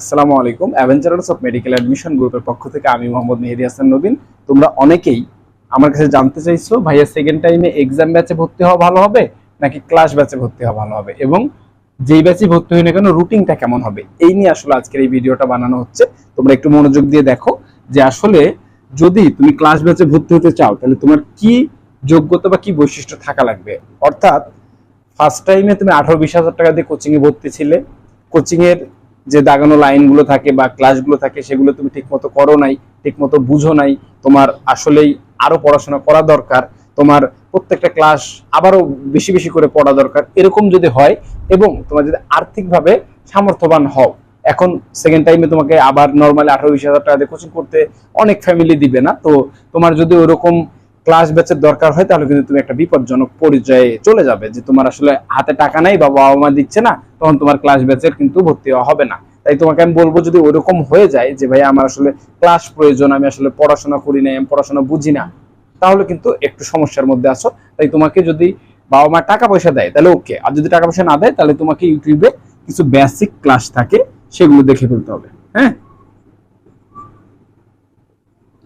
আসসালামু আলাইকুম। অ্যাভেঞ্চারার্স of medical admission গ্রুপের পক্ষ থেকে আমি মোহাম্মদ মেহেদি হাসান নবীন। তোমরা অনেকেই আমার কাছে জানতে চাইছো, ভাইয়া সেকেন্ড টাইমে এক্সাম ব্যাচে ভর্তি হওয়া ভালো হবে, নাকি ক্লাস ব্যাচে ভর্তি হওয়া ভালো হবে? এবং যেই ব্যাচে ভর্তি হই না কেন রুটিনটা কেমন হবে? এই নিয়ে আসলে আজকের এই ভিডিওটা বানানো হচ্ছে। তোমরা একটু মনোযোগ দিয়ে দেখো যে আসলে যদি তুমি ক্লাস ব্যাচে ভর্তি হতে চাও, তাহলে তোমার কি যোগ্যতা বা কি বৈশিষ্ট্য থাকা লাগবে? অর্থাৎ ফার্স্ট টাইমে তুমি আঠারো বিশ হাজার টাকা দিয়ে কোচিংয়ে ভর্তি ছিলে। কোচিং এর যে দাগানো লাইনগুলো থাকে বা ক্লাসগুলো থাকে সেগুলো তুমি ঠিকমতো করো নাই, ঠিকমতো বুঝো নাই, তোমার আসলেই আরও পড়াশোনা করা দরকার, তোমার প্রত্যেকটা ক্লাস আবারও বেশি বেশি করে পড়া দরকার, এরকম যদি হয় এবং তোমার যদি আর্থিকভাবে সামর্থ্যবান হও, এখন সেকেন্ড টাইমে তোমাকে আবার নর্মালি আঠারো বিশ হাজার টাকা দিয়ে কোচিং করতে অনেক ফ্যামিলি দিবে না, তো তোমার যদি ওরকম ক্লাস ব্যাচের দরকার হয়, তাহলে কিন্তু তুমি একটা বিপজ্জনক পর্যায়ে চলে যাবে যে তোমার আসলে হাতে টাকা নাই বা বাবা মা দিচ্ছে না, তখন তোমার ক্লাস ব্যাচের কিন্তু ভর্তি হওয়া হবে না। তাই তোমাকে আমি বলব যদি ওইরকম হয়ে যায় যে ভাই আমার আসলে ক্লাস প্রয়োজন, আমি আসলে পড়াশোনা করি না আমি পড়াশোনা বুঝি না, তাহলে কিন্তু একটু সমস্যার মধ্যে আছো। তাই তোমাকে যদি বাবা মা টাকা পয়সা দেয়, তাহলে ওকে। আর যদি টাকা পয়সা না দেয়, তাহলে তোমাকে ইউটিউবে কিছু বেসিক ক্লাস থাকে, সেগুলো দেখে ফেলতে হবে হ্যাঁ?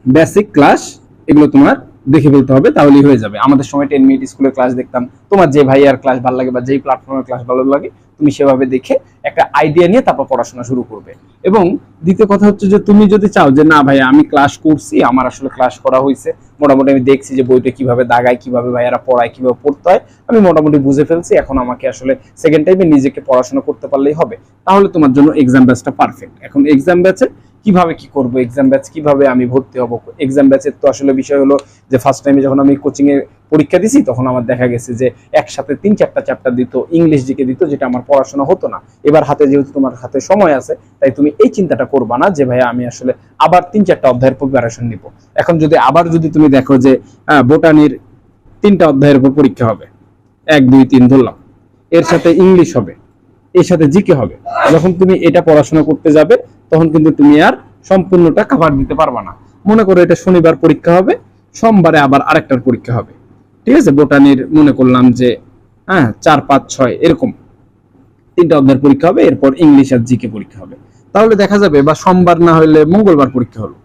বেসিক ক্লাস এগুলো তোমার দেখে ফেলতে হবে, তাহলেই হয়ে যাবে। আমাদের সময় টেন মিনিট স্কুলের ক্লাস দেখতাম। তোমার যে ভাইয়ার ক্লাস ভালো লাগে বা যেই প্ল্যাটফর্মের ক্লাস ভালো লাগে, তুমি সেভাবে দেখে একটা আইডিয়া নিয়ে তারপর পড়াশোনা শুরু করবে। এবং দ্বিতীয় কথা হচ্ছে যে, তুমি যদি চাও যে, না ভাই আমি ক্লাস করছি, আমার আসলে ক্লাস করা হয়েছে মোটামুটি আমি দেখছি যে, বইটা কীভাবে দাগায়, কীভাবে ভাইয়ারা পড়ায়, কীভাবে পড়তে হয়। আমি মোটামুটি বুঝে ফেলছি, এখন আমাকে আসলে সেকেন্ড টাইমে নিজেকে পড়াশোনা করতে পারলেই হবে। তাহলে তোমার জন্য এক্সাম ব্যাচটা পারফেক্ট এখন এক্সাম ব্যাচে কীভাবে কি করব? এক্সাম ব্যাচ কীভাবে আমি ভর্তি হব? এক্সাম ব্যাচের তো আসলে বিষয় হলো যে ফার্স্ট টাইমে যখন আমি কোচিং এ পরীক্ষা দিছি, তখন আমার দেখা গেছে যে একসাথে তিন চারটা চ্যাপ্টার দিত ইংলিশ দিকে দিত, যেটা আমার পড়াশোনা হতো না। এবার হাতে যেহেতু তোমার হাতে সময় আছে, তাই তুমি এই চিন্তাটা করবা না যে ভাই আমি আসলে আবার তিন চারটা অধ্যায়ের প্রিপারেশন নিব। এখন যদি আবার যদি তুমি দেখো যে বোটানির তিনটা অধ্যায়ের উপর পরীক্ষা হবে, এক, দুই, তিন ধরলাম, এর সাথে ইংলিশ হবে, এর সাথে জিকে হবে, যখন তুমি এটা পড়াশোনা করতে যাবে তখন কিন্তু তুমি আর সম্পূর্ণটা কভার দিতে পারবা না। মনে করো এটা শনিবার পরীক্ষা হবে, সোমবারে আবার আরেকটার পরীক্ষা হবে। ঠিক আছে? বোটানির মনে করলাম যে হ্যাঁ চার, পাঁচ, ছয়, এরকম। তিনটা অধ্যায়ের পরীক্ষা হবে, এরপর ইংলিশ আর জিকে পরীক্ষা হবে। তাহলে দেখা যাবে, বা সোমবার না হলে মঙ্গলবার পরীক্ষা হলো।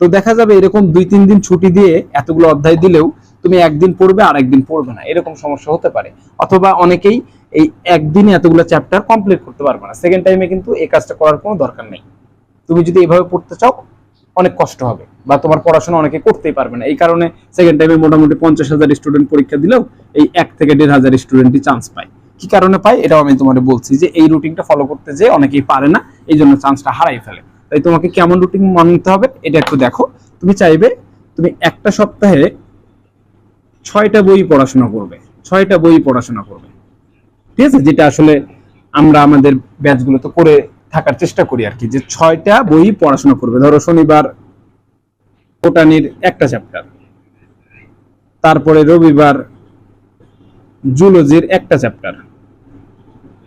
তো দেখা যাবে এরকম দুই, তিন দিন ছুটি দিয়ে এতগুলো অধ্যায় দিলেও তুমি একদিন পড়বে আর একদিন পড়বে না। এরকম সমস্যা হতে পারে। অথবা অনেকেই এই একদিনে এতগুলো চ্যাপ্টার কমপ্লিট করতে পারবে না। সেকেন্ড টাইমে কিন্তু এই কাজটা করার কোনো দরকার নেই। তুমি যদি এভাবে পড়তে চাও, অনেক কষ্ট হবে বা তোমার পড়াশোনা অনেকে করতেই পারবে না। এই কারণে সেকেন্ড টাইমে মোটামুটি পঞ্চাশ হাজার স্টুডেন্ট পরীক্ষা দিলেও এই এক থেকে দেড় হাজার স্টুডেন্টই চান্স পায়। কি কারণে পায়? এটাও আমি তোমাদের বলছি যে এই রুটিনটা ফলো করতে যে অনেকেই পারে না, এই জন্য চান্সটা হারাই ফেলে। তাই তোমাকে কেমন রুটিন মানতে হবে এটা একটু দেখো। তুমি চাইবে তুমি একটা সপ্তাহে ছয়টা বই পড়াশোনা করবে। ছয়টা বই পড়াশোনা করবে। ঠিক আছে? যেটা আসলে আমরা আমাদের ব্যাচগুলোতে করে থাকার চেষ্টা করি আর কি, যে ছয়টা বই পড়াশোনা করবে। ধরো শনিবার বোটানির একটা চ্যাপ্টার তারপরে রবিবার জুলজির একটা চ্যাপ্টার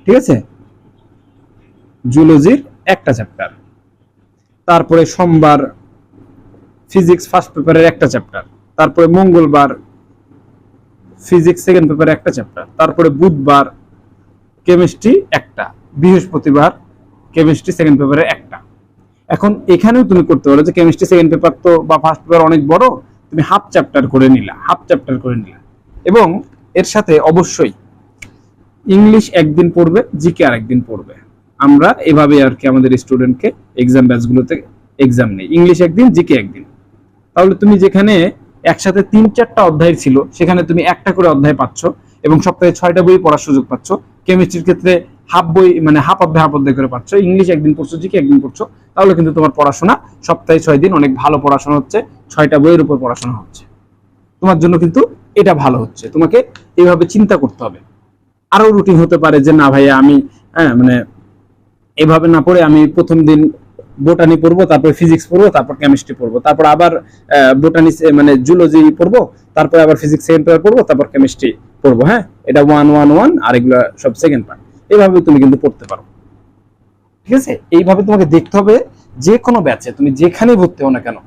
ঠিক আছে? জুলজির একটা চ্যাপ্টার তারপরে সোমবার ফিজিক্স ফার্স্ট পেপারের একটা চ্যাপ্টার তারপরে মঙ্গলবার ফিজিক্স সেকেন্ড পেপারের একটা চ্যাপ্টার তারপরে বুধবার কেমিস্ট্রি একটা, বৃহস্পতিবার কেমিস্ট্রি সেকেন্ড পেপারের একটা। এখন এখানেও তুমি করতে পারো যে কেমিস্ট্রি সেকেন্ড পেপার তো বা ফার্স্ট পেপার অনেক বড়, তুমি হাফ চ্যাপ্টার করে নিলা হাফ চ্যাপ্টার করে নিলা। এবং এর সাথে অবশ্যই ইংলিশ একদিন পড়বে জিকে আর একদিন পড়বে। আমরা এভাবে আর কি আমাদের স্টুডেন্টকে এক্সাম ব্যাচগুলোতে এক্সাম নেই। ইংলিশ একদিন জিকে একদিন। তাহলে তুমি যেখানে একসাথে তিন চারটা অধ্যায় ছিল, সেখানে তুমি একটা করে অধ্যায় পাচ্ছ এবং সপ্তাহে ছয়টা বই পড়ার সুযোগ পাচ্ছ। কেমিস্ট্রির ক্ষেত্রে হাফ বই মানে হাফ অধ্যায় হাফ অধ্যায় করে পাচ্ছ। ইংলিশ একদিন পড়ছো জিকে একদিন পড়ছো, তাহলে কিন্তু তোমার পড়াশোনা সপ্তাহে ছয় দিন অনেক ভালো পড়াশোনা হচ্ছে, ছয়টা বইয়ের উপর পড়াশোনা হচ্ছে। তোমার জন্য কিন্তু এটা ভালো হচ্ছে। তোমাকে এইভাবে চিন্তা করতে হবে। আরও রুটিন হতে পারে যে, না ভাইয়া, আমি হ্যাঁ মানে এভাবে না পড়ে আমি প্রথম দিন বোটানি পড়ব তারপর ফিজিক্স পড়ব তারপর কেমিস্ট্রি পড়ব তারপর আবার বোটানি মানে জুলজি পড়ব তারপর আবার ফিজিক্স সেকেন্ড পেপার পড়ব তারপর কেমিস্ট্রি পড়ব হ্যাঁ? এটা ওয়ান ওয়ান ওয়ান আর এগুলো সব সেকেন্ড পার্ট এইভাবে তুমি কিন্তু পড়তে পারো। ঠিক আছে? এইভাবে তোমাকে দেখতে হবে যে কোনো ব্যাচে তুমি যেখানেই ভর্তি হও না কেন,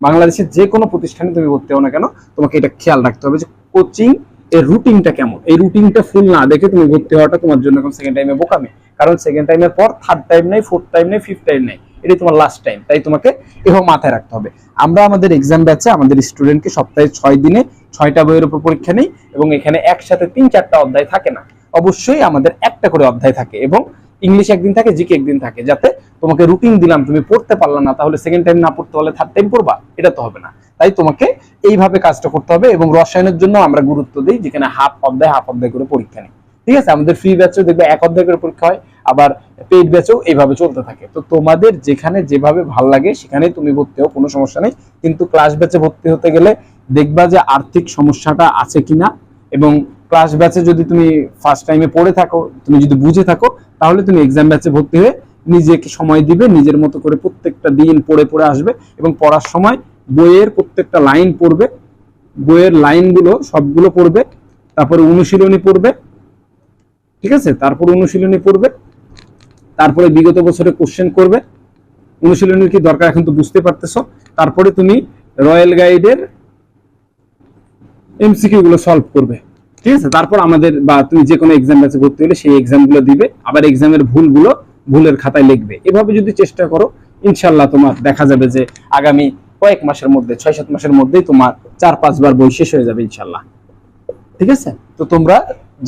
বাংলাদেশের যে কোনো প্রতিষ্ঠানে তুমি ভর্তি হও না কেন, তোমাকে এটা খেয়াল রাখতে হবে যে কোচিং এর রুটিনটা কেমন। এই রুটিনটা ফুল না দেখে তুমি ভর্তি হওয়াটা তোমার জন্য এখন সেকেন্ড টাইমে বোকামি। কারণ সেকেন্ড টাইমের পর থার্ড টাইম নেই ফোর্থ টাইম নেই ফিফথ টাইম নেই। এটাই তোমার লাস্ট টাইম তাই তোমাকে এভাবে মাথায় রাখতে হবে। আমরা আমাদের এক্সাম ব্যাচে আমাদের স্টুডেন্টকে সপ্তাহে ছয় দিনে ছয়টা বইয়ের উপর পরীক্ষা নেই এবং এখানে একসাথে তিন চারটা অধ্যায় থাকে না। অবশ্যই আমাদের একটা করে অধ্যায় থাকে এবং ইংলিশ একদিন থাকে জিকে একদিন থাকে, যাতে তোমাকে রুটিন দিলাম, তুমি পড়তে পারলা না, তাহলে সেকেন্ড টাইম না পড়তে পারলে থার্ড টাইম পড়বা, এটা তো হবে না। তাই তোমাকে এইভাবে কাজটা করতে হবে এবং রসায়নের জন্য আমরা গুরুত্ব দিই, যেখানে হাফ অধ্যায় হাফ অধ্যায় করে পরীক্ষা নেই। ঠিক আছে? আমাদের ফ্রি ব্যাচেও দেখবে এক অধ্যায় করে পরীক্ষা হয়, আবার পেইড ব্যাচও এইভাবে চলতে থাকে। তো তোমাদের যেখানে যেভাবে ভালো লাগে, সেখানেই তুমি ভর্তি হও, কোনো সমস্যা নেই। কিন্তু ক্লাস ব্যাচে ভর্তি হতে গেলে দেখবা যে আর্থিক সমস্যাটা আছে কিনা এবং ক্লাস ব্যাচে যদি তুমি ফার্স্ট টাইমে পড়ে থাকো, তুমি যদি বুঝে থাকো, তাহলে তুমি এক্সাম ব্যাচে ভর্তি হয়ে নিজেকে সময় দিবে, নিজের মতো করে প্রত্যেকটা দিন পড়ে পড়ে আসবে এবং পড়ার সময় বইয়ের প্রত্যেকটা লাইন পড়বে। বইয়ের লাইনগুলো সবগুলো পড়বে, তারপরে অনুশীলনী পড়বে ঠিক আছে? তারপর অনুশীলনী পড়বে। তারপরে বিগত বছরে কোশ্চেন করবে। অনুশীলনের কি দরকার এখন তো বুঝতে পারতেছো। তারপরে তুমি রয়্যাল গাইডের এমসিকিউ গুলো সলভ করবে। ঠিক আছে? তারপর আমাদের বা তুমি যে কোনো এক্সাম ব্যাচে ভর্তি হলে সেই এক্সামগুলো দিবে। আবার এক্সামের ভুলগুলো ভুলের খাতায় লিখবে। এভাবে যদি চেষ্টা করো ইনশাল্লাহ তোমার দেখা যাবে যে আগামী কয়েক মাসের মধ্যে ছয় সাত মাসের মধ্যেই তোমার চার পাঁচবার বই শেষ হয়ে যাবে ইনশাল্লাহ ঠিক আছে? তো তোমরা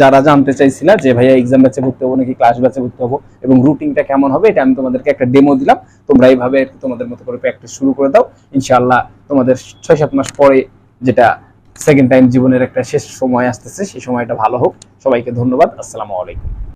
যারা জানতে চাইছিল যে ভাইয়া এক্সাম ব্যাচে ভর্তি হব নাকি ক্লাস ব্যাচে ভর্তি হব এবং রুটিনটা কেমন হবে, এটা আমি তোমাদেরকে একটা ডেমো দিলাম। তোমরা এইভাবে তোমাদের মতো করে প্র্যাকটিস শুরু করে দাও। ইনশাআল্লাহ তোমাদের ছয় সাত মাস পরে যেটা সেকেন্ড টাইম জীবনের একটা শেষ সময় আসতেছে, সেই সময়টা ভালো হোক। সবাইকে ধন্যবাদ। আসসালামু আলাইকুম।